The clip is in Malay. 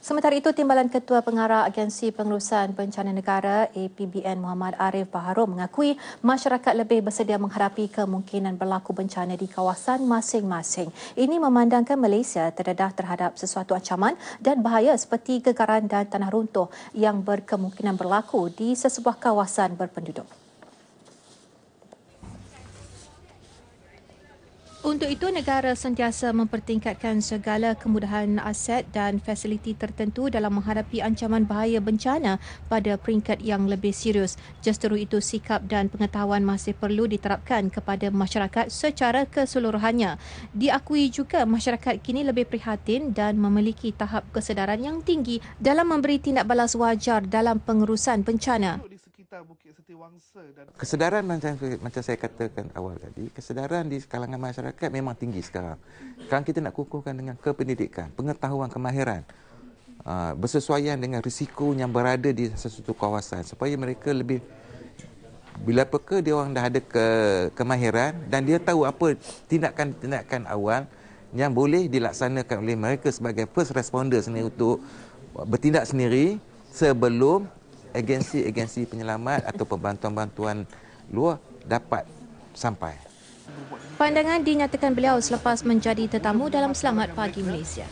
Sementara itu, Timbalan Ketua Pengarah Agensi Pengurusan Bencana Negara APBN Muhammad Arif Baharum mengakui masyarakat lebih bersedia menghadapi kemungkinan berlaku bencana di kawasan masing-masing. Ini memandangkan Malaysia terdedah terhadap sesuatu ancaman dan bahaya seperti gegaran dan tanah runtuh yang berkemungkinan berlaku di sesebuah kawasan berpenduduk. Untuk itu, negara sentiasa mempertingkatkan segala kemudahan aset dan fasiliti tertentu dalam menghadapi ancaman bahaya bencana pada peringkat yang lebih serius. Justeru itu, sikap dan pengetahuan masih perlu diterapkan kepada masyarakat secara keseluruhannya. Diakui juga masyarakat kini lebih prihatin dan memiliki tahap kesedaran yang tinggi dalam memberi tindak balas wajar dalam pengurusan bencana sekitar Bukit Setiawangsa dan kesedaran macam macam saya katakan awal tadi, kesedaran di kalangan masyarakat memang tinggi sekarang. Sekarang kita nak kukuhkan dengan kependidikan, pengetahuan, kemahiran. Uh, bersesuaian dengan risiko yang berada di sesuatu kawasan supaya mereka lebih bila peka dia orang dah ada ke, kemahiran dan dia tahu apa tindakan-tindakan awal yang boleh dilaksanakan oleh mereka sebagai first responder sendiri untuk bertindak sendiri sebelum agensi-agensi penyelamat atau bantuan-bantuan luar dapat sampai. Pandangan dinyatakan beliau selepas menjadi tetamu dalam Selamat Pagi Malaysia.